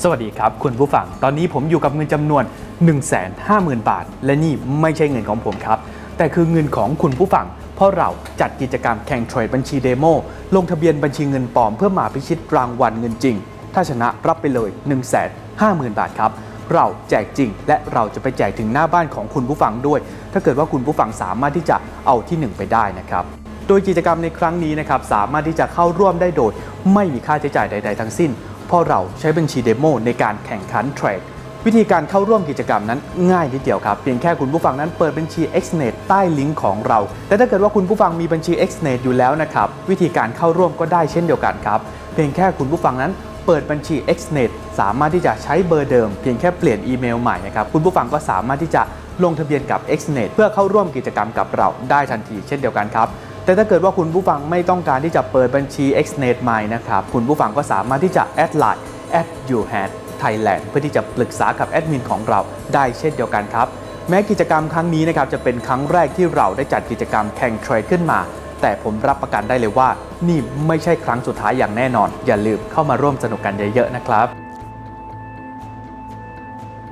สวัสดีครับ คุณผู้ฟัง ตอนนี้ผมอยู่กับเงินจำนวน 150,000 บาท และนี่ไม่ใช่เงินของผมครับ แต่คือเงินของคุณผู้ฟัง เพราะเราจัดกิจกรรมแข่งเทรดบัญชีเดโมลงทะเบียนบัญชีเงินปลอมเพื่อมาพิชิตรางวัลเงินจริง ถ้าชนะรับไปเลย 150,000 บาทครับ เราแจกจริง และเราจะไปแจกถึงหน้าบ้านของคุณผู้ฟังด้วย ถ้าเกิดว่าคุณผู้ฟังสามารถที่จะเอาที่หนึ่งไปได้นะครับโดยกิจกรรมในครั้งนี้นะครับสามารถที่จะเข้าร่วมได้โดย ไม่มีค่าใช้จ่ายใด ๆ ทั้งสิ้น เพราะเราใช้บัญชีเดโมในการแข่งขันเทรดวิธีการเข้าร่วมกิจกรรมนั้นง่ายนิดเดียวครับ เพียงแค่คุณผู้ฟังนั้นเปิดบัญชี Xnet ใต้ลิงก์ของเรา แต่ถ้าเกิดว่าคุณผู้ฟังมีบัญชี Xnet อยู่แล้วนะครับ วิธีการเข้าร่วมก็ได้เช่นเดียวกันครับ เพียงแค่คุณผู้ฟังนั้นเปิดบัญชี Xnet สามารถที่จะใช้เบอร์เดิม เพียงแค่เปลี่ยนอีเมลใหม่นะครับ คุณผู้ฟังก็สามารถที่จะลงทะเบียนกับ Xnet เพื่อเข้าร่วมกิจกรรมกับเราได้ทันทีเช่นเดียวกันครับ แต่ถ้าเกิดว่าคุณผู้ฟังไม่ต้องการที่จะเปิดบัญชี Xnet ใหม่นะครับ คุณผู้ฟังก็สามารถที่จะแอดไลน์ at you had Thailand เพื่อที่จะปรึกษากับแอดมินของเราได้เช่นเดียวกันครับ แม้กิจกรรมครั้งนี้นะครับจะเป็นครั้งแรกที่เราได้จัดกิจกรรมแข่งเทรดขึ้นมา แต่ผมรับประกันได้เลยว่า นี่ไม่ใช่ครั้งสุดท้ายอย่างแน่นอน อย่าลืมเข้ามาร่วมสนุกกันเยอะๆนะครับ